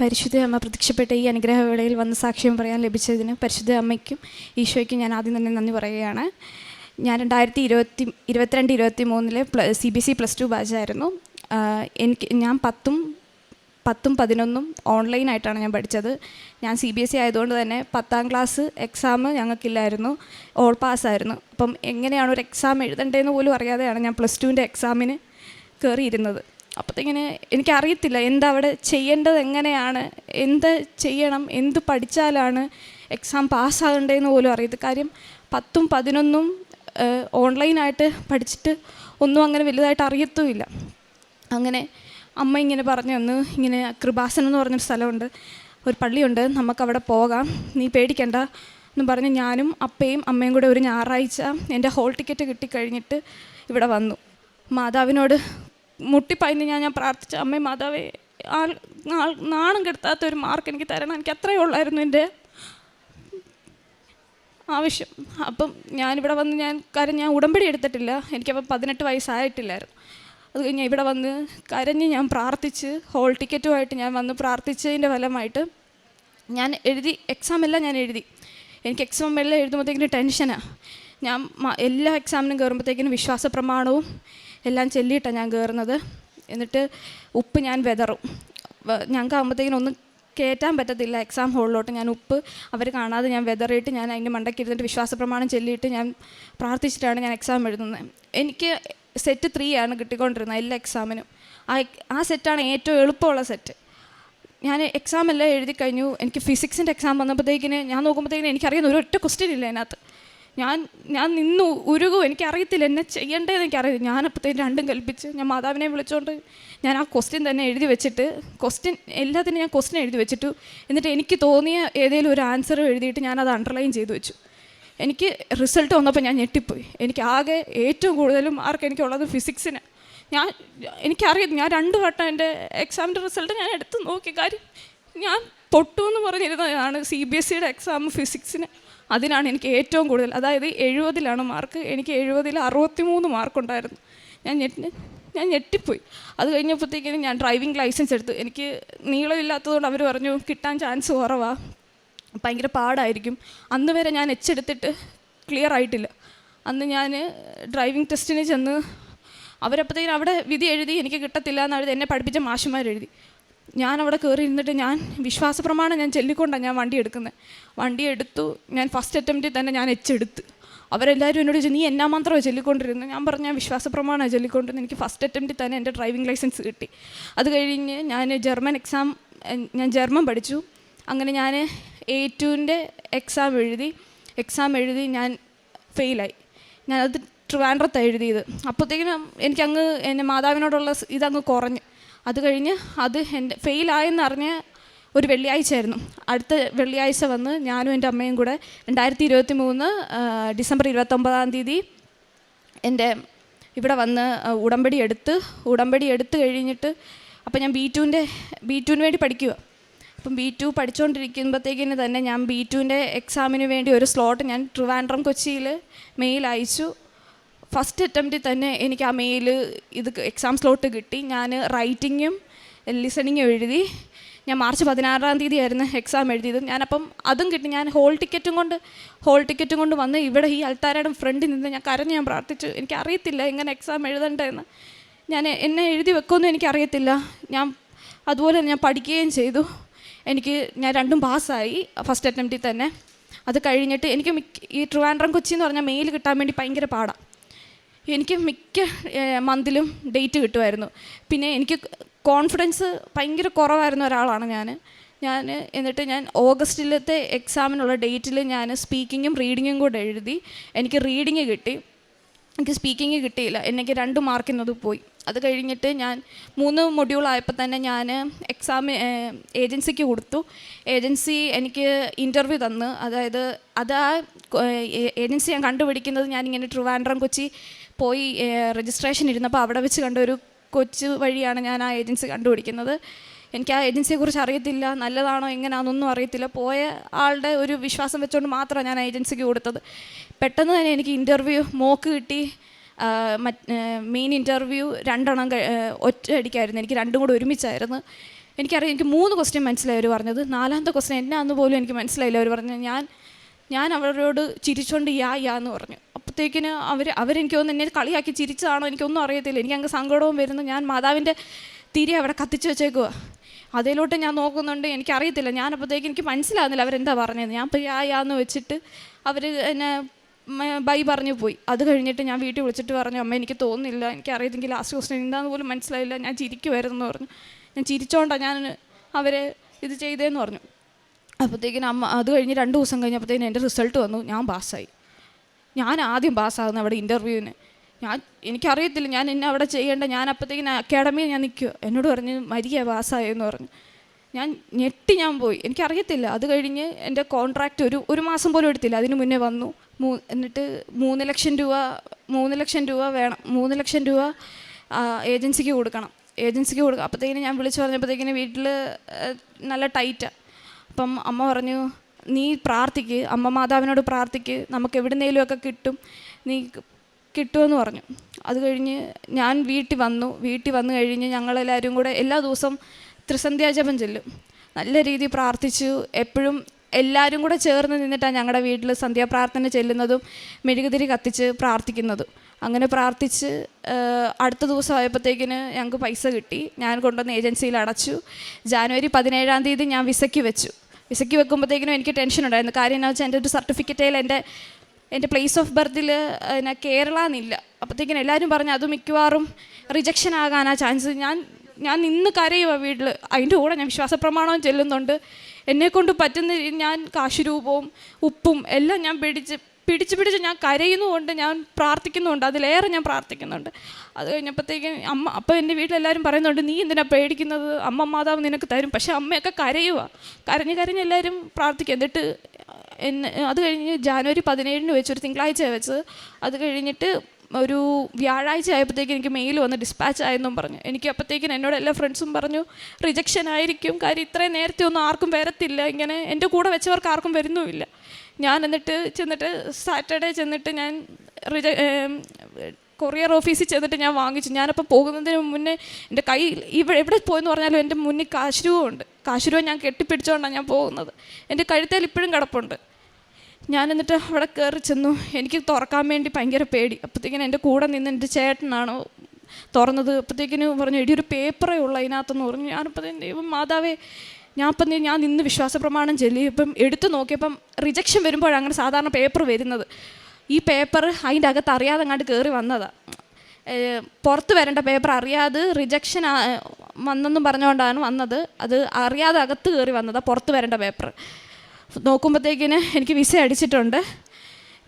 പരിശുദ്ധ അമ്മ പ്രത്യക്ഷപ്പെട്ട ഈ അനുഗ്രഹവേളയിൽ വന്ന് സാക്ഷ്യം പറയാൻ ലഭിച്ചതിന് പരിശുദ്ധ അമ്മയ്ക്കും ഈശോയ്ക്കും ഞാൻ ആദ്യം തന്നെ നന്ദി പറയുകയാണ്. ഞാൻ രണ്ടായിരത്തി ഇരുപത്തി ഇരുപത്തിരണ്ട് ഇരുപത്തി മൂന്നിലെ C B C plus two ബാച്ചായിരുന്നു എനിക്ക് ഞാൻ പത്തും പത്തും പതിനൊന്നും ഓൺലൈനായിട്ടാണ് ഞാൻ പഠിച്ചത്. ഞാൻ സി ബി എസ് ഇ ആയതുകൊണ്ട് തന്നെ പത്താം ക്ലാസ് എക്സാം ഞങ്ങൾക്കില്ലായിരുന്നു. ഓൾ പാസ്സായിരുന്നു അപ്പം എങ്ങനെയാണ് ഒരു എക്സാം എഴുതേണ്ടതെന്ന് പോലും അറിയാതെയാണ് ഞാൻ പ്ലസ് ടുവിന്റെ എക്സാമിന് കയറിയിരുന്നത് അപ്പോഴത്തേക്കിന് എനിക്കറിയത്തില്ല എന്താ അവിടെ ചെയ്യേണ്ടത് എങ്ങനെയാണ് എന്ത് ചെയ്യണം എന്ത് പഠിച്ചാലാണ് എക്സാം പാസ്സാകേണ്ടതെന്ന് പോലും അറിയത് കാര്യം പത്തും പതിനൊന്നും ഓൺലൈനായിട്ട് പഠിച്ചിട്ട് ഒന്നും അങ്ങനെ വലുതായിട്ട് അറിയത്തുമില്ല. അങ്ങനെ അമ്മ ഇങ്ങനെ പറഞ്ഞു തന്നു ഇങ്ങനെ കൃപാസനം എന്ന് പറഞ്ഞൊരു സ്ഥലമുണ്ട് ഒരു പള്ളിയുണ്ട് നമുക്കവിടെ പോകാം നീ പേടിക്കണ്ട എന്ന് പറഞ്ഞ് ഞാനും അപ്പയും അമ്മയും കൂടെ ഒരു ഞായറാഴ്ച എന്റെ ഹോൾ ടിക്കറ്റ് കിട്ടിക്കഴിഞ്ഞിട്ട് ഇവിടെ വന്നു. മാതാവിനോട് മുട്ടിപ്പായിന്ന് ഞാൻ ഞാൻ പ്രാർത്ഥിച്ച അമ്മേ മാതാവേ ആൾ നാണം കെടുത്താത്ത ഒരു മാർക്ക് എനിക്ക് തരണം. എനിക്ക് അത്രയേ ഉള്ളായിരുന്നു എന്റെ ആവശ്യം. അപ്പം ഞാനിവിടെ വന്ന് ഞാൻ കാര്യം ഞാൻ ഉടമ്പടി എടുത്തിട്ടില്ല. എനിക്കപ്പം പതിനെട്ട് വയസ്സായിട്ടില്ലായിരുന്നു. അത് കഴിഞ്ഞ് ഇവിടെ വന്ന് കരഞ്ഞ് ഞാൻ പ്രാർത്ഥിച്ച് ഹോൾ ടിക്കറ്റുമായിട്ട് ഞാൻ വന്ന് പ്രാർത്ഥിച്ചതിന്റെ ഫലമായിട്ട് ഞാൻ എഴുതി എക്സാം എല്ലാം ഞാൻ എഴുതി. എനിക്ക് എക്സാം എല്ലാം എഴുതുമ്പോഴത്തേക്കിന് ടെൻഷനാണ് ഞാൻ എല്ലാ എക്സാമിനും കയറുമ്പോഴത്തേക്കിനും വിശ്വാസ പ്രമാണവും എല്ലാം ചെല്ലിയിട്ടാണ് ഞാൻ കയറുന്നത് എന്നിട്ട് ഉപ്പ് ഞാൻ വെതറും. ഞങ്ങൾക്കാകുമ്പോഴത്തേക്കിനും ഒന്നും കയറ്റാൻ പറ്റത്തില്ല എക്സാം ഹോളിലോട്ട് ഞാൻ ഉപ്പ് അവർ കാണാതെ ഞാൻ വെതറിയിട്ട് ഞാൻ അതിന്റെ മണ്ടയ്ക്ക് ഇരുന്നിട്ട് വിശ്വാസ പ്രമാണം ചൊല്ലിയിട്ട് ഞാൻ പ്രാർത്ഥിച്ചിട്ടാണ് ഞാൻ എക്സാം എഴുതുന്നത്. എനിക്ക് സെറ്റ് ത്രീ ആണ് കിട്ടിക്കൊണ്ടിരുന്നത് എല്ലാ എക്സാമിനും ആ ആ സെറ്റാണ് ഏറ്റവും എളുപ്പമുള്ള സെറ്റ് ഞാൻ എക്സാം എല്ലാം എഴുതി കഴിഞ്ഞു. എനിക്ക് ഫിസിക്സിന്റെ എക്സാം വന്നപ്പോഴത്തേക്കിന് ഞാൻ നോക്കുമ്പോഴത്തേക്കിന് എനിക്കറിയുന്ന ഒരു ഒറ്റ ക്വസ്റ്റ്യൻ ഇല്ല അതിനകത്ത്. ഞാൻ ഞാൻ നിന്നു ഉരുകും. എനിക്കറിയത്തില്ല എന്നെ ചെയ്യേണ്ടതെന്ന് എനിക്കറിയില്ല ഞാനപ്പോഴത്തേക്കും രണ്ടും കൽപ്പിച്ച് ഞാൻ മാതാവിനെ വിളിച്ചുകൊണ്ട് ഞാൻ ആ ക്വസ്റ്റ്യൻ തന്നെ എഴുതി വെച്ചിട്ട് ക്വസ്റ്റ്യൻ എല്ലാത്തിനും ഞാൻ ക്വസ്റ്റ്യൻ എഴുതി വെച്ചിട്ടു. എന്നിട്ട് എനിക്ക് തോന്നിയ ഏതെങ്കിലും ഒരു ആൻസർ എഴുതിയിട്ട് ഞാൻ അത് അണ്ടർലൈൻ ചെയ്തു വെച്ചു. എനിക്ക് റിസൾട്ട് വന്നപ്പോൾ ഞാൻ ഞെട്ടിപ്പോയി. എനിക്ക് ആകെ ഏറ്റവും കൂടുതലും മാർക്ക് എനിക്കുള്ളത് ഫിസിക്സിന് ഞാൻ എനിക്കറിയാം ഞാൻ രണ്ട് വട്ടം എന്റെ എക്സാമിന്റെ റിസൾട്ട് ഞാൻ എടുത്ത്. നോക്കി കാര്യം ഞാൻ പൊട്ടു എന്ന് പറഞ്ഞിരുന്നതാണ് സി ബി എസ് സിയുടെ എക്സാം ഫിസിക്സിന് അതിനാണ് എനിക്ക് ഏറ്റവും കൂടുതൽ. അതായത് എഴുപതിലാണ് മാർക്ക് എനിക്ക് എഴുപതിൽ അറുപത്തി മൂന്ന് മാർക്കുണ്ടായിരുന്നു ഞാൻ ഞെട്ടി ഞാൻ ഞെട്ടിപ്പോയി. അത് കഴിഞ്ഞപ്പോഴത്തേക്കിനും ഞാൻ ഡ്രൈവിംഗ് ലൈസൻസ് എടുത്തു. എനിക്ക് നീളമില്ലാത്തതുകൊണ്ട് അവർ പറഞ്ഞു കിട്ടാൻ ചാൻസ് കുറവാണ് ഭയങ്കര പാടായിരിക്കും. അന്ന് വരെ ഞാൻ എച്ച് എടുത്തിട്ട് ക്ലിയർ ആയിട്ടില്ല. അന്ന് ഞാൻ ഡ്രൈവിംഗ് ടെസ്റ്റിന് ചെന്ന് അവരപ്പോഴത്തേക്കും അവിടെ വിധി എഴുതി എനിക്ക് കിട്ടത്തില്ല എന്ന് എന്നെ പഠിപ്പിച്ച മാഷുമാർ എഴുതി ഞാൻ അവിടെ കയറി ഇരുന്നിട്ട് ഞാൻ വിശ്വാസ പ്രമാണം ഞാൻ ചൊല്ലിക്കൊണ്ടാണ് ഞാൻ വണ്ടി എടുക്കുന്നത്. വണ്ടി എടുത്തു ഞാൻ ഫസ്റ്റ് അറ്റംപ്റ്റിൽ തന്നെ ഞാൻ എച്ചെടുത്ത്. അവരെല്ലാവരും എന്നോട് ചോദിച്ചു നീ എന്നാ മാത്രമേ ചൊല്ലിക്കൊണ്ടിരുന്നത് ഞാൻ പറഞ്ഞു വിശ്വാസ പ്രമാണമാണ് ചൊല്ലിക്കൊണ്ടിരുന്നത് എനിക്ക് ഫസ്റ്റ് അറ്റംപ്റ്റിൽ തന്നെ എന്റെ ഡ്രൈവിംഗ് ലൈസൻസ് കിട്ടി. അത് കഴിഞ്ഞ് ഞാൻ ജർമ്മൻ എക്സാം ഞാൻ ജർമ്മൻ പഠിച്ചു. അങ്ങനെ ഞാൻ എ ടുവിന്റെ എക്സാം എഴുതി എക്സാം എഴുതി ഞാൻ ഫെയിലായി ഞാനത് ട്രിവാൻഡ്രത്താണ് എഴുതിയത്. അപ്പോഴത്തേക്കിനും എനിക്കങ്ങ് എന്റെ മാതാവിനോടുള്ള ഇതങ്ങ് കുറഞ്ഞു. അത് കഴിഞ്ഞ് അത് എന്റെ ഫെയിലായെന്ന് അറിഞ്ഞ് ഒരു വെള്ളിയാഴ്ച ആയിരുന്നു. അടുത്ത വെള്ളിയാഴ്ച വന്ന് ഞാനും എന്റെ അമ്മയും കൂടെ രണ്ടായിരത്തി ഇരുപത്തി മൂന്ന് ഡിസംബർ ഇരുപത്തൊമ്പതാം തീയതി എന്റെ ഇവിടെ വന്ന് ഉടമ്പടി എടുത്ത് ഉടമ്പടി എടുത്ത് കഴിഞ്ഞിട്ട് അപ്പം ഞാൻ ബി ടുവിന്റെ ബി ടുവിന് വേണ്ടി പഠിക്കുക അപ്പം ബി ടു പഠിച്ചുകൊണ്ടിരിക്കുമ്പോഴത്തേക്കിന് തന്നെ ഞാൻ ബി ടുവിന്റെ എക്സാമിന് വേണ്ടി ഒരു സ്ലോട്ട് ഞാൻ ട്രിവാൻഡ്രം കൊച്ചിയിൽ മെയിൽ അയച്ചു. ഫസ്റ്റ് അറ്റംപ്റ്റിൽ തന്നെ എനിക്ക് ആ മെയിൽ ഇത് എക്സാം സ്ലോട്ട് കിട്ടി. ഞാൻ റൈറ്റിങ്ങും ലിസണിങ്ങും എഴുതി. ഞാൻ മാർച്ച് പതിനാറാം തീയതി ആയിരുന്നു എക്സാം എഴുതിയത്. ഞാനപ്പം അതും കിട്ടി. ഞാൻ ഹോൾ ടിക്കറ്റും കൊണ്ട് ഹോൾ ടിക്കറ്റും കൊണ്ട് വന്ന് ഇവിടെ ഈ അൽത്താരയുടെ ഫ്രണ്ടിൽ നിന്ന് ഞാൻ കരഞ്ഞ് ഞാൻ പ്രാർത്ഥിച്ചു. എനിക്ക് അറിയത്തില്ല എങ്ങനെ എക്സാം എഴുതണ്ടെന്ന്. ഞാൻ എന്നെ എഴുതി വെക്കുമെന്നും എനിക്കറിയത്തില്ല. ഞാൻ അതുപോലെ ഞാൻ പഠിക്കുകയും ചെയ്തു. എനിക്ക് ഞാൻ രണ്ടും പാസ്സായി ഫസ്റ്റ് അറ്റംപ്റ്റിൽ തന്നെ. അത് കഴിഞ്ഞിട്ട് എനിക്ക് ഈ ട്രിവാൻഡ്രം കൊച്ചി എന്ന് പറഞ്ഞാൽ മെയിൽ കിട്ടാൻ വേണ്ടി ഭയങ്കര പാടാണ് എനിക്ക് മിക്ക മന്തിലും ഡേറ്റ് കിട്ടുമായിരുന്നു. പിന്നെ എനിക്ക് കോൺഫിഡൻസ് ഭയങ്കര കുറവായിരുന്ന ഒരാളാണ് ഞാൻ ഞാൻ എന്നിട്ട് ഞാൻ ഓഗസ്റ്റിലത്തെ എക്സാമിനുള്ള ഡേറ്റിൽ ഞാൻ സ്പീക്കിങ്ങും റീഡിങ്ങും കൂടെ എഴുതി എനിക്ക് റീഡിങ് കിട്ടി. എനിക്ക് സ്പീക്കിംഗ് കിട്ടിയില്ല. എനിക്ക് രണ്ട് മാർക്കിനത് പോയി. അത് കഴിഞ്ഞിട്ട് ഞാൻ മൂന്ന് മൊഡ്യൂൾ ആയപ്പോൾ തന്നെ ഞാൻ എക്സാം ഏജൻസിക്ക് കൊടുത്തു. ഏജൻസി എനിക്ക് ഇന്റർവ്യൂ തന്ന്. അതായത് അത് ആ ഏജൻസി ഞാൻ കണ്ടുപിടിക്കുന്നത് ഞാനിങ്ങനെ ട്രിവാൻഡ്രം കൊച്ചി പോയി രജിസ്ട്രേഷൻ ഇരുന്നപ്പോൾ അവിടെ വെച്ച് കണ്ട ഒരു കൊച്ചു വഴിയാണ് ഞാൻ ആ ഏജൻസി കണ്ടുപിടിക്കുന്നത്. എനിക്ക് ആ ഏജൻസിയെക്കുറിച്ച് അറിയത്തില്ല നല്ലതാണോ എങ്ങനെയാണെന്നൊന്നും അറിയത്തില്ല. പോയ ആളുടെ ഒരു വിശ്വാസം വെച്ചുകൊണ്ട് മാത്രമാണ് ഞാൻ ഏജൻസിക്ക് കൊടുത്തത്. പെട്ടെന്ന് തന്നെ എനിക്ക് ഇന്റർവ്യൂ മോക്ക് കിട്ടി. മെയിൻ ഇന്റർവ്യൂ രണ്ടെണ്ണം ഒറ്റ അടിക്കായിരുന്നു എനിക്ക് രണ്ടും കൂടെ ഒരുമിച്ചായിരുന്നു. എനിക്കറിയാം എനിക്ക് മൂന്ന് ക്വസ്റ്റ്യൻ മനസ്സിലായി അവർ പറഞ്ഞത്. നാലാമത്തെ ക്വസ്റ്റ്യൻ എന്നാന്ന് പോലും എനിക്ക് മനസ്സിലായില്ല അവർ പറഞ്ഞത്. ഞാൻ ഞാൻ അവരോട് ചിരിച്ചോണ്ട് യാ യാ എന്ന് പറഞ്ഞു. അപ്പോഴത്തേക്കിന് അവർ അവരെനിക്ക് തോന്നുന്നു എന്നെ കളിയാക്കി ചിരിച്ചതാണോ എനിക്കൊന്നും അറിയത്തില്ല. എനിക്ക് അങ്ങ് സങ്കടവും വരുന്നു. ഞാൻ മാതാവിന്റെ തിരി അവിടെ കത്തിച്ച് വെച്ചേക്കുക അതിലോട്ട് ഞാൻ നോക്കുന്നുണ്ട്. എനിക്കറിയത്തില്ല. ഞാൻ അപ്പോഴത്തേക്ക് എനിക്ക് മനസ്സിലാകുന്നില്ല അവരെന്താ പറഞ്ഞത് ഞാൻ ഇപ്പോൾ യാ യാ എന്ന് വെച്ചിട്ട് അവർ എന്നെ ബൈ പറഞ്ഞു പോയി. അത് കഴിഞ്ഞിട്ട് ഞാൻ വീട്ടിൽ വിളിച്ചിട്ട് പറഞ്ഞു അമ്മ എനിക്ക് തോന്നുന്നില്ല. എനിക്കറിയത്തെങ്കിൽ ലാസ്റ്റ് ക്വസ്റ്റ്യൻ എന്താണെന്ന് പോലും മനസ്സിലായില്ല. ഞാൻ ചിരിക്കുമായിരുന്നു എന്ന് പറഞ്ഞു. ഞാൻ ചിരിച്ചോണ്ടാണ് ഞാൻ അവരെ ഇത് ചെയ്തേന്ന് പറഞ്ഞു. അപ്പോഴത്തേക്കിനും അമ്മ അത് കഴിഞ്ഞ് രണ്ട് ദിവസം കഴിഞ്ഞപ്പോഴത്തേനും എന്റെ റിസൾട്ട് വന്നു. ഞാൻ പാസ്സായി ഞാൻ ആദ്യം പാസ്സാകുന്നു അവിടെ ഇന്റർവ്യൂവിന് ഞാൻ എനിക്കറിയത്തില്ല ഞാൻ എന്നെ അവിടെ ചെയ്യേണ്ട ഞാൻ അപ്പോഴത്തേക്കിന് അക്കാഡമിയിൽ ഞാൻ നിൽക്കുക എന്നോട് പറഞ്ഞ് മരിയ പാസ്സായെന്ന് പറഞ്ഞു. ഞാൻ ഞെട്ടി ഞാൻ പോയി. എനിക്കറിയത്തില്ല. അത് കഴിഞ്ഞ് എന്റെ കോൺട്രാക്റ്റ് ഒരു ഒരു മാസം പോലും എടുത്തില്ല. അതിന് മുന്നേ വന്നു. മൂ എന്നിട്ട് മൂന്ന് ലക്ഷം രൂപ മൂന്ന് ലക്ഷം രൂപ വേണം. മൂന്ന് ലക്ഷം രൂപ ഏജൻസിക്ക് കൊടുക്കണം. ഏജൻസിക്ക് കൊടുക്കുക അപ്പോഴത്തേക്കിന് ഞാൻ വിളിച്ചു പറഞ്ഞപ്പോഴത്തേക്കിന് വീട്ടിൽ നല്ല ടൈറ്റാണ് അപ്പം അമ്മ പറഞ്ഞു നീ പ്രാർത്ഥിക്ക് അമ്മ മാതാവിനോട് പ്രാർത്ഥിക്ക് നമുക്ക് എവിടുന്നേലും ഒക്കെ കിട്ടും നീ കിട്ടുമെന്ന് പറഞ്ഞു. അത് കഴിഞ്ഞ് ഞാൻ വീട്ടിൽ വന്നു. വീട്ടിൽ വന്നു കഴിഞ്ഞ് ഞങ്ങളെല്ലാവരും കൂടെ എല്ലാ ദിവസവും ത്രിസന്ധ്യാജപം ചെല്ലും. നല്ല രീതിയിൽ പ്രാർത്ഥിച്ചു. എപ്പോഴും എല്ലാവരും കൂടെ ചേർന്ന് നിന്നിട്ടാണ് ഞങ്ങളുടെ വീട്ടിൽ സന്ധ്യാപ്രാർത്ഥന ചെല്ലുന്നതും മെഴുകുതിരി കത്തിച്ച് പ്രാർത്ഥിക്കുന്നതും. അങ്ങനെ പ്രാർത്ഥിച്ച് അടുത്ത ദിവസം ആയപ്പോഴത്തേക്കിന് ഞങ്ങൾക്ക് പൈസ കിട്ടി. ഞാൻ കൊണ്ടുവന്ന് ഏജൻസിയിൽ അടച്ചു. ജാനുവരി പതിനേഴാം തീയതി ഞാൻ വിസയ്ക്ക് വെച്ചു. വിസയ്ക്ക് വെക്കുമ്പോഴത്തേക്കിനും എനിക്ക് ടെൻഷൻ ഉണ്ടായിരുന്നു. കാര്യം എന്താ വെച്ചാൽ എന്റെ ഒരു സർട്ടിഫിക്കറ്റിൽ എന്റെ എന്റെ പ്ലേസ് ഓഫ് ബർത്തിൽ പിന്നെ കേരള എന്നില്ല അപ്പോഴത്തേക്കിനും എല്ലാവരും പറഞ്ഞു അത് മിക്കവാറും റിജക്ഷൻ ആകാനാ ചാൻസ് ഞാൻ ഞാൻ നിന്ന് കരയുക വീട്ടിൽ അതിന്റെ കൂടെ ഞാൻ വിശ്വാസ പ്രമാണവും ചെല്ലുന്നുണ്ട്. എന്നെക്കൊണ്ട് പറ്റുന്ന ഞാൻ കാശുരൂപവും ഉപ്പും എല്ലാം ഞാൻ പിടിച്ച് പിടിച്ച് പിടിച്ച് ഞാൻ കരയുന്നുമുണ്ട് ഞാൻ പ്രാർത്ഥിക്കുന്നുണ്ട് അതിലേറെ ഞാൻ പ്രാർത്ഥിക്കുന്നുണ്ട്. അത് കഴിഞ്ഞപ്പോഴത്തേക്കും അമ്മ അപ്പോൾ എന്റെ വീട്ടിലെല്ലാവരും പറയുന്നുണ്ട് നീ എന്തിനാ പേടിക്കുന്നത്? അമ്മ മാതാവ് നിനക്ക് തരും. പക്ഷേ അമ്മയൊക്കെ കരയുക കരഞ്ഞ് കരഞ്ഞ് എല്ലാവരും പ്രാർത്ഥിക്കും. എന്നിട്ട് എന്നെ അത് കഴിഞ്ഞ് ജാനുവരി പതിനേഴിന് വെച്ച് ഒരു തിങ്കളാഴ്ച വെച്ച് അത് കഴിഞ്ഞിട്ട് ഒരു വ്യാഴാഴ്ച ആയപ്പോഴത്തേക്കും എനിക്ക് മെയിൽ വന്ന് ഡിസ്പാച്ച് ആയെന്നും പറഞ്ഞു. എനിക്ക് അപ്പോഴത്തേക്കും എന്നോട് എല്ലാ ഫ്രണ്ട്സും പറഞ്ഞു റിജക്ഷൻ ആയിരിക്കും. കാര്യം ഇത്രയും നേരത്തെ ഒന്നും ആർക്കും വരത്തില്ല. ഇങ്ങനെ എന്റെ കൂടെ വെച്ചവർക്ക് ആർക്കും വരുന്നുമില്ല. ഞാൻ എന്നിട്ട് ചെന്നിട്ട് സാറ്റർഡേ ചെന്നിട്ട് ഞാൻ കൊറിയർ ഓഫീസിൽ ചെന്നിട്ട് ഞാൻ വാങ്ങിച്ചു. ഞാനപ്പോൾ പോകുന്നതിന് മുന്നേ എന്റെ കൈ ഇവിടെ എവിടെ പോയെന്ന് പറഞ്ഞാലും എന്റെ മുന്നിൽ കാശുരൂപമുണ്ട് കാശുരൂപം ഞാൻ കെട്ടിപ്പിടിച്ചുകൊണ്ടാണ് ഞാൻ പോകുന്നത്. എന്റെ കഴുത്തേൽ ഇപ്പോഴും കിടപ്പുണ്ട്. ഞാൻ എന്നിട്ട് അവിടെ കയറി ചെന്നു. എനിക്ക് തുറക്കാൻ വേണ്ടി ഭയങ്കര പേടി. അപ്പോഴത്തേക്കിനും എന്റെ കൂടെ നിന്ന് എന്റെ ചേട്ടനാണ് തുറന്നത്. അപ്പോഴത്തേക്കിനും പറഞ്ഞു എടി ഒരു പേപ്പറേ ഉള്ളൂ അതിനകത്തെന്ന് പറഞ്ഞു. ഞാനിപ്പോൾ മാതാവേ ഞാൻ ഇപ്പം ഞാൻ നിന്ന് വിശ്വാസ പ്രമാണം ചൊല്ലി ഇപ്പം എടുത്തു നോക്കിയപ്പം റിജക്ഷൻ വരുമ്പോഴാണ് അങ്ങനെ സാധാരണ പേപ്പർ വരുന്നത്. ഈ പേപ്പർ അതിന്റെ അകത്ത് അറിയാതെ അങ്ങോട്ട് കയറി വന്നതാണ് പുറത്ത് വരേണ്ട പേപ്പർ അറിയാതെ റിജക്ഷൻ വന്നെന്നും പറഞ്ഞുകൊണ്ടാണ് വന്നത്. അത് അറിയാതെ അകത്ത് കയറി വന്നതാണ് പുറത്ത് വരേണ്ട പേപ്പർ നോക്കുമ്പോഴത്തേക്കിന് എനിക്ക് വിസ അടിച്ചിട്ടുണ്ട്.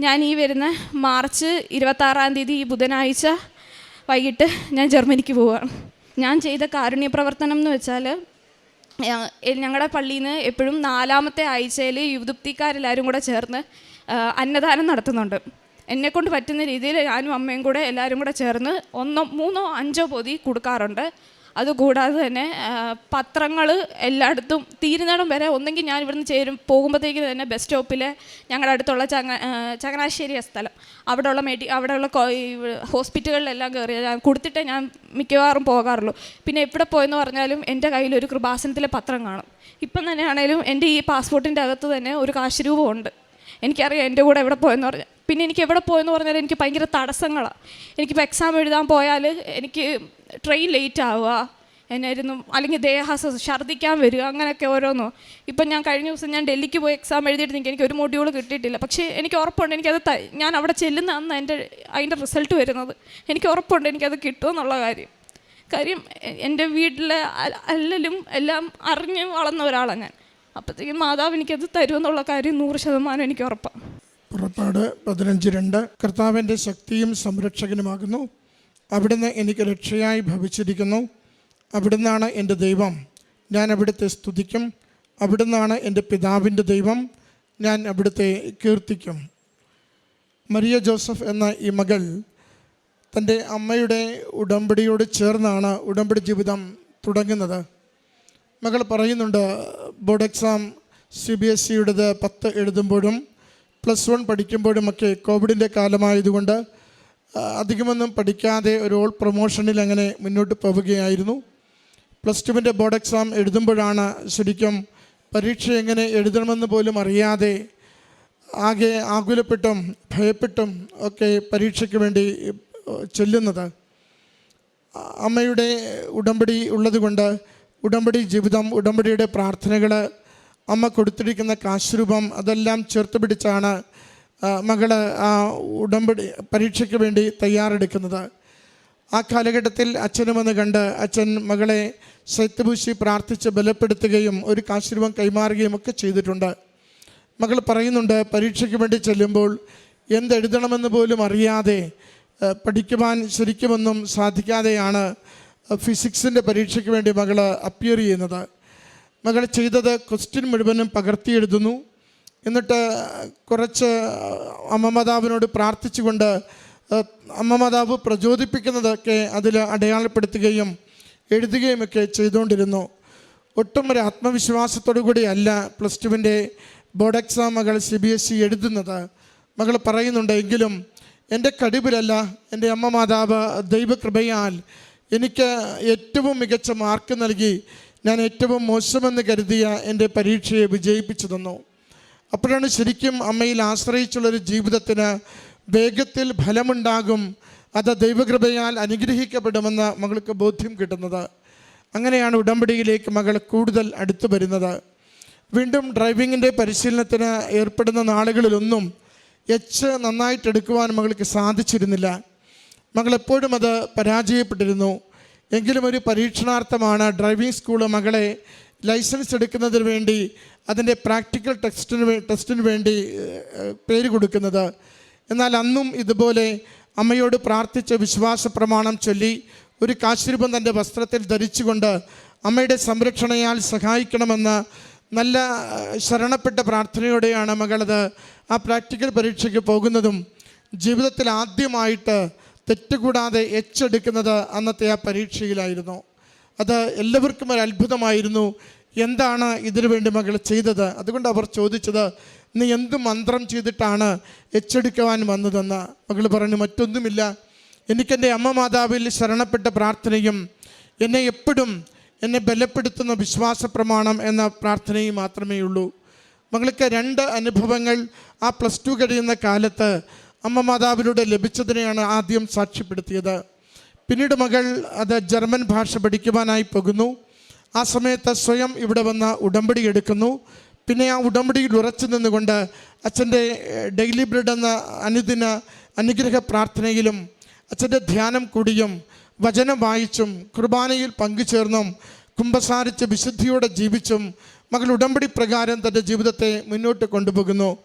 ഞാൻ ഈ വരുന്ന മാർച്ച് ഇരുപത്താറാം തീയതി ഈ ബുധനാഴ്ച വൈകിട്ട് ഞാൻ ജർമ്മനിക്ക് പോവുകയാണ് ഞാൻ ചെയ്ത കാരുണ്യ പ്രവർത്തനം എന്ന് വെച്ചാൽ ഞങ്ങളുടെ പള്ളിയിൽ നിന്ന് എപ്പോഴും നാലാമത്തെ ആഴ്ചയിൽ യുവതൃപ്തിക്കാരെല്ലാവരും കൂടെ ചേർന്ന് അന്നദാനം നടത്തുന്നുണ്ട്. എന്നെക്കൊണ്ട് പറ്റുന്ന രീതിയിൽ ഞാനും അമ്മയും കൂടെ എല്ലാവരും കൂടെ ചേർന്ന് ഒന്നോ മൂന്നോ അഞ്ചോ പൊതി കൊടുക്കാറുണ്ട്. അതുകൂടാതെ തന്നെ പത്രങ്ങൾ എല്ലായിടത്തും തീരുന്നിടം വരെ ഒന്നെങ്കിൽ ഞാൻ ഇവിടുന്ന് ചേരും. പോകുമ്പോഴത്തേക്ക് തന്നെ ബസ് സ്റ്റോപ്പിലെ ഞങ്ങളുടെ അടുത്തുള്ള ചങ്ങ ചങ്ങനാശ്ശേരി സ്ഥലം. അവിടെയുള്ള മെഡി അവിടെയുള്ള ഹോസ്പിറ്റലുകളിലെല്ലാം കയറി ഞാൻ കൊടുത്തിട്ടേ ഞാൻ മിക്കവാറും പോകാറുള്ളൂ. പിന്നെ എവിടെ പോയെന്ന് പറഞ്ഞാലും എന്റെ കയ്യിൽ ഒരു കൃപാസനത്തിലെ പത്രം കാണും. ഇപ്പം തന്നെയാണേലും എന്റെ ഈ പാസ്പോർട്ടിന്റെ അകത്ത് തന്നെ ഒരു കാശ് രൂപമുണ്ട്. എനിക്കറിയാം എന്റെ കൂടെ എവിടെ പോയെന്ന് പറഞ്ഞാൽ. പിന്നെ എനിക്ക് എവിടെ പോയെന്ന് പറഞ്ഞാൽ എനിക്ക് ഭയങ്കര തടസ്സങ്ങളാണ് എനിക്കിപ്പോൾ എക്സാം എഴുതാൻ പോയാൽ എനിക്ക് ട്രെയിൻ ലേറ്റ് ആവുക. എന്നായിരുന്നു അല്ലെങ്കിൽ ദേഹാസ ഛർദ്ദിക്കാൻ വരിക അങ്ങനെയൊക്കെ ഓരോന്നോ. ഇപ്പം ഞാൻ കഴിഞ്ഞ ദിവസം ഞാൻ ഡൽഹിക്ക് പോയി എക്സാം എഴുതിയിട്ട് എനിക്ക് എനിക്ക് ഒരു മൊഡ്യൂൾ കിട്ടിയിട്ടില്ല. പക്ഷേ എനിക്ക് ഉറപ്പുണ്ട് എനിക്കത് ഞാൻ അവിടെ ചെല്ലുന്ന അന്ന് എന്റെ അതിന്റെ റിസൾട്ട് വരുന്നത്. എനിക്ക് ഉറപ്പുണ്ട് എനിക്കത് കിട്ടുമെന്നുള്ള കാര്യം. കാര്യം എന്റെ വീട്ടിലെ അല്ലലും എല്ലാം അറിഞ്ഞ് വളർന്ന ഒരാളാണ് ഞാൻ. അപ്പോഴത്തേക്കും മാതാവ് എനിക്കത് തരുമെന്നുള്ള കാര്യം നൂറ് ശതമാനം എനിക്ക് ഉറപ്പാണ് പുറപ്പാട് പതിനഞ്ച് രണ്ട്. കർത്താവിന്റെ ശക്തിയും സംരക്ഷകനുമാകുന്നു. അവിടുന്ന് എനിക്ക് രക്ഷയായി ഭവിച്ചിരിക്കുന്നു. അവിടുന്നാണ് എന്റെ ദൈവം. ഞാൻ അവിടുത്തെ സ്തുതിക്കും. അവിടുന്നാണ് എന്റെ പിതാവിന്റെ ദൈവം. ഞാൻ അവിടുത്തെ കീർത്തിക്കും. മരിയ ജോസഫ് എന്ന ഈ മകൾ തന്റെ അമ്മയുടെ ഉടമ്പടിയോട് ചേർന്നാണ് ഉടമ്പടി ജീവിതം തുടങ്ങുന്നത്. മകൾ പറയുന്നുണ്ട് board exam C B S സിയുടേത് പത്ത് എഴുതുമ്പോഴും പ്ലസ് വൺ പഠിക്കുമ്പോഴുമൊക്കെ കോവിഡിന്റെ കാലമായതുകൊണ്ട് അധികമൊന്നും പഠിക്കാതെ ഒരു ഓൾ പ്രൊമോഷനിൽ അങ്ങനെ മുന്നോട്ട് പോവുകയായിരുന്നു. പ്ലസ് ടുവിന്റെ ബോർഡ് എക്സാം എഴുതുമ്പോഴാണ് ശരിക്കും പരീക്ഷ എങ്ങനെ എഴുതണമെന്ന് പോലും അറിയാതെ ആകെ ആകുലപ്പെട്ടും ഭയപ്പെട്ടും ഒക്കെ പരീക്ഷയ്ക്ക് വേണ്ടി ചൊല്ലുന്നത്. അമ്മയുടെ ഉടമ്പടി ഉള്ളതുകൊണ്ട് ഉടമ്പടി ജീവിതം ഉടമ്പടിയുടെ പ്രാർത്ഥനകൾ അമ്മ കൊടുത്തിരിക്കുന്ന കാശ്രൂപം അതെല്ലാം ചേർത്ത് പിടിച്ചാണ് മകൾ ആ ഉടമ്പടി പരീക്ഷയ്ക്ക് വേണ്ടി തയ്യാറെടുക്കുന്നത്. ആ കാലഘട്ടത്തിൽ അച്ഛനും വന്ന് കണ്ട് അച്ഛൻ മകളെ ശൈത്യഭൂശി പ്രാർത്ഥിച്ച് ബലപ്പെടുത്തുകയും ഒരു കാശ്രൂപം കൈമാറുകയും ഒക്കെ ചെയ്തിട്ടുണ്ട്. മകൾ പറയുന്നുണ്ട് പരീക്ഷയ്ക്ക് വേണ്ടി ചെല്ലുമ്പോൾ എന്തെഴുതണമെന്ന് പോലും അറിയാതെ പഠിക്കുവാൻ ശരിക്കുമൊന്നും സാധിക്കാതെയാണ് ഫിസിക്സിന്റെ പരീക്ഷയ്ക്ക് വേണ്ടി മകൾ അപ്പിയർ ചെയ്യുന്നത്. മകൾ ചെയ്തത് ക്വസ്റ്റ്യൻ മുഴുവനും പകർത്തി എഴുതുന്നു. എന്നിട്ട് കുറച്ച് അമ്മമാതാവിനോട് പ്രാർത്ഥിച്ചുകൊണ്ട് അമ്മമാതാവ് പ്രചോദിപ്പിക്കുന്നതൊക്കെ അതിൽ അടയാളപ്പെടുത്തുകയും എഴുതുകയുമൊക്കെ ചെയ്തുകൊണ്ടിരുന്നു. ഒട്ടും ഒരു ആത്മവിശ്വാസത്തോടു കൂടിയല്ല പ്ലസ് ടുവിന്റെ ബോർഡ് എക്സാം മകൾ സി ബി എസ് ഇ എഴുതുന്നത്. മകൾ പറയുന്നുണ്ട് എങ്കിലും എന്റെ കഴിവിലല്ല എന്റെ അമ്മ മാതാവ് ദൈവകൃപയാൽ എനിക്ക് ഏറ്റവും മികച്ച മാർക്ക് നൽകി ഞാൻ ഏറ്റവും മോശമെന്ന് കരുതിയ എന്റെ പരീക്ഷയെ വിജയിപ്പിച്ചു തന്നു. അപ്പോഴാണ് ശരിക്കും അമ്മയിൽ ആശ്രയിച്ചുള്ളൊരു ജീവിതത്തിന് വേഗത്തിൽ ഫലമുണ്ടാകും അത് ദൈവകൃപയാൽ അനുഗ്രഹിക്കപ്പെടുമെന്ന് മകൾക്ക് ബോധ്യം കിട്ടുന്നത്. അങ്ങനെയാണ് ഉടമ്പടിയിലേക്ക് മകൾ കൂടുതൽ അടുത്തു വരുന്നത്. വീണ്ടും ഡ്രൈവിങ്ങിന്റെ പരിശീലനത്തിന് ഏർപ്പെടുന്ന നാളുകളിലൊന്നും എച്ച് നന്നായിട്ടെടുക്കുവാൻ മകൾക്ക് സാധിച്ചിരുന്നില്ല. മകൾ എപ്പോഴും അത് പരാജയപ്പെട്ടിരുന്നു. എങ്കിലും ഒരു പരീക്ഷണാർത്ഥമാണ് ഡ്രൈവിംഗ് സ്കൂൾ മകളെ ലൈസൻസ് എടുക്കുന്നതിന് വേണ്ടി അതിന്റെ പ്രാക്ടിക്കൽ ടെസ്റ്റിന് ടെസ്റ്റിന് വേണ്ടി പേര് കൊടുക്കുന്നത്. എന്നാൽ അന്നും ഇതുപോലെ അമ്മയോട് പ്രാർത്ഥിച്ച് വിശ്വാസ പ്രമാണം ചൊല്ലി ഒരു കാശിരൂപം തന്റെ വസ്ത്രത്തിൽ ധരിച്ചുകൊണ്ട് അമ്മയുടെ സംരക്ഷണയാൽ സഹായിക്കണമെന്ന് നല്ല ശരണപ്പെട്ട പ്രാർത്ഥനയോടെയാണ് മകളത് ആ പ്രാക്ടിക്കൽ പരീക്ഷയ്ക്ക് പോകുന്നതും ജീവിതത്തിൽ ആദ്യമായിട്ട് തെറ്റുകൂടാതെ എച്ചെടുക്കുന്നത് അന്നത്തെ ആ പരീക്ഷയിലായിരുന്നു. അത് എല്ലാവർക്കും ഒരു അത്ഭുതമായിരുന്നു. എന്താണ് ഇതിനു വേണ്ടി മകൾ ചെയ്തത്? അതുകൊണ്ട് അവർ ചോദിച്ചത് നീ എന്ത് മന്ത്രം ചെയ്തിട്ടാണ് എച്ചെടുക്കുവാൻ വന്നതെന്ന്? മകൾ പറഞ്ഞു മറ്റൊന്നുമില്ല. എനിക്കെന്റെ അമ്മ മാതാവിൽ ശരണപ്പെട്ട പ്രാർത്ഥനയും എന്നെ എപ്പോഴും എന്നെ ബലപ്പെടുത്തുന്ന വിശ്വാസ പ്രമാണം എന്ന പ്രാർത്ഥനയും മാത്രമേ ഉള്ളൂ മകൾക്ക് രണ്ട് അനുഭവങ്ങൾ ആ പ്ലസ് ടു കഴിയുന്ന കാലത്ത് അമ്മ മാതാവിലൂടെ ലഭിച്ചതിനെയാണ് ആദ്യം സാക്ഷ്യപ്പെടുത്തിയത്. പിന്നീട് മകൾ അത് ജർമ്മൻ ഭാഷ പഠിക്കുവാനായി പോകുന്നു. ആ സമയത്ത് സ്വയം ഇവിടെ വന്ന് ഉടമ്പടി എടുക്കുന്നു. പിന്നെ ആ ഉടമ്പടിയിൽ ഉറച്ചു നിന്നുകൊണ്ട് അച്ഛന്റെ ഡെയിലി ബ്രെഡ് എന്ന അനുദിന അനുഗ്രഹ പ്രാർത്ഥനയിലും അച്ഛന്റെ ധ്യാനം കൂടിയും വചനം വായിച്ചും കുർബാനയിൽ പങ്കുചേർന്നും കുമ്പസാരിച്ച് വിശുദ്ധിയോടെ ജീവിച്ചും മകൾ ഉടമ്പടി പ്രകാരം തന്റെ ജീവിതത്തെ മുന്നോട്ട് കൊണ്ടുപോകുന്നു.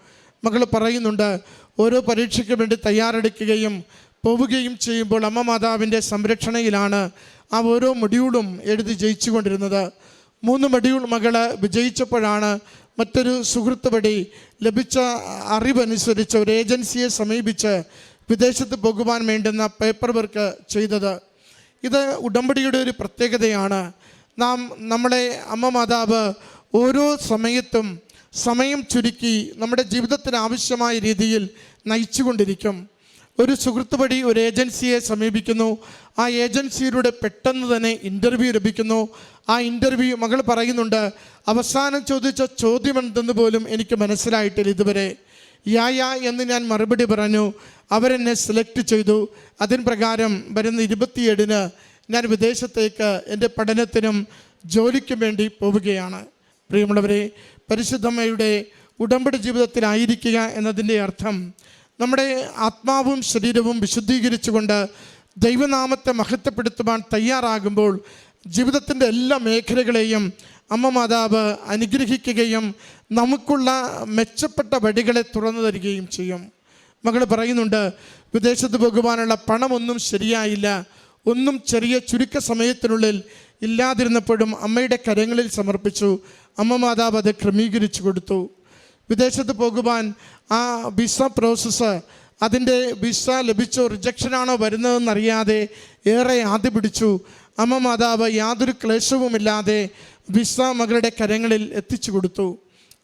മകൾ പറയുന്നുണ്ട് ഓരോ പരീക്ഷയ്ക്ക് വേണ്ടി തയ്യാറെടുക്കുകയും പോവുകയും ചെയ്യുമ്പോൾ അമ്മ മാതാവിന്റെ സംരക്ഷണയിലാണ് ആ ഓരോ മൊഡ്യൂളും എഴുതി ജയിച്ചു കൊണ്ടിരുന്നത് മൂന്ന് മൊഡ്യൂൾ മകൾ വിജയിച്ചപ്പോഴാണ് മറ്റൊരു സുഹൃത്ത് വഴി ലഭിച്ച അറിവനുസരിച്ച് ഒരു ഏജൻസിയെ സമീപിച്ച് വിദേശത്ത് പോകുവാൻ വേണ്ടുന്ന പേപ്പർ വർക്ക് ചെയ്തത്. ഇത് ഉടമ്പടിയുടെ ഒരു പ്രത്യേകതയാണ്. നാം നമ്മളെ അമ്മ മാതാവ് ഓരോ സമയത്തും സമയം ചുരുക്കി നമ്മുടെ ജീവിതത്തിന് ആവശ്യമായ രീതിയിൽ നയിച്ചുകൊണ്ടിരിക്കും. ഒരു സുഹൃത്ത് വഴി ഒരു ഏജൻസിയെ സമീപിക്കുന്നു. ആ ഏജൻസിയിലൂടെ പെട്ടെന്ന് തന്നെ ഇന്റർവ്യൂ ലഭിക്കുന്നു. ആ ഇന്റർവ്യൂ മകൾ പറയുന്നുണ്ട് അവസാനം ചോദിച്ച ചോദ്യം എന്തെന്ന് പോലും എനിക്ക് മനസ്സിലായിട്ടില്ല ഇതുവരെ. യാ യാ എന്ന് ഞാൻ മറുപടി പറഞ്ഞു. അവരെന്നെ സെലക്ട് ചെയ്തു. അതിന് പ്രകാരം വരുന്ന ഇരുപത്തിയേഴിന് ഞാൻ വിദേശത്തേക്ക് എന്റെ പഠനത്തിനും ജോലിക്കും വേണ്ടി പോവുകയാണ്. പ്രിയമുള്ളവരെ പരിശുദ്ധമ്മയുടെ ഉടമ്പടി ജീവിതത്തിലായിരിക്കുക എന്നതിന്റെ അർത്ഥം നമ്മുടെ ആത്മാവും ശരീരവും വിശുദ്ധീകരിച്ചുകൊണ്ട് ദൈവനാമത്തെ മഹത്വപ്പെടുത്തുവാൻ തയ്യാറാകുമ്പോൾ ജീവിതത്തിന്റെ എല്ലാ മേഖലകളെയും അമ്മ മാതാവ് അനുഗ്രഹിക്കുകയും നമുക്കുള്ള മെച്ചപ്പെട്ട വഴികളെ തുറന്നു തരികയും ചെയ്യും. മകൾ പറയുന്നുണ്ട് വിദേശത്ത് പോകുവാനുള്ള പണമൊന്നും ശരിയായില്ല. ഒന്നും ചെറിയ ചുരുക്ക സമയത്തിനുള്ളിൽ ഇല്ലാതിരുന്നപ്പോഴും അമ്മയുടെ കരങ്ങളിൽ സമർപ്പിച്ചു. അമ്മ മാതാവ് അത് ക്രമീകരിച്ചു കൊടുത്തു. വിദേശത്ത് പോകുവാൻ ആ വിസ പ്രോസസ്സ് അതിന്റെ വിസ ലഭിച്ചോ റിജക്ഷനാണോ വരുന്നതെന്നറിയാതെ ഏറെ ആദ്യ പിടിച്ചു. അമ്മ മാതാവ് യാതൊരു ക്ലേശവുമില്ലാതെ വിസ മകളുടെ കരങ്ങളിൽ എത്തിച്ചു കൊടുത്തു.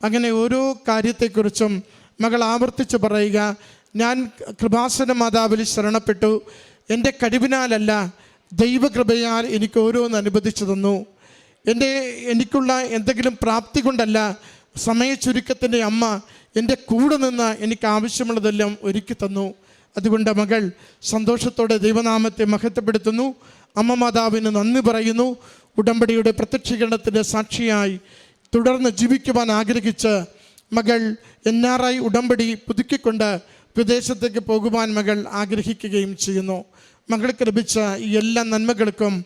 അങ്ങനെ ഓരോ കാര്യത്തെക്കുറിച്ചും മകൾ ആവർത്തിച്ച് പറയുക ഞാൻ കൃപാസന മാതാവിൽ ശരണപ്പെട്ടു. എന്റെ കഴിവിനാലല്ല ദൈവകൃപയാൽ എനിക്ക് ഓരോന്ന് അനുവദിച്ചു തന്നു. എന്റെ എനിക്കുള്ള എന്തെങ്കിലും പ്രാപ്തി കൊണ്ടല്ല സമയച്ചുരുക്കത്തിന്റെ അമ്മ എന്റെ കൂടെ നിന്ന് എനിക്ക് ആവശ്യമുള്ളതെല്ലാം ഒരുക്കി തന്നു. അതുകൊണ്ട് മകൾ സന്തോഷത്തോടെ ദൈവനാമത്തെ മഹത്വപ്പെടുത്തുന്നു. അമ്മ മാതാവിന് നന്ദി പറയുന്നു. ഉടമ്പടിയുടെ പ്രത്യക്ഷീകരണത്തിന്റെ സാക്ഷിയായി തുടർന്ന് ജീവിക്കുവാൻ ആഗ്രഹിച്ച് മകൾ എൻ ആർ ഐ ഉടമ്പടി പുതുക്കിക്കൊണ്ട് വിദേശത്തേക്ക് പോകുവാൻ മകൾ ആഗ്രഹിക്കുകയും ചെയ്യുന്നു. മകൾക്ക് ലഭിച്ച ഈ എല്ലാ നന്മകൾക്കും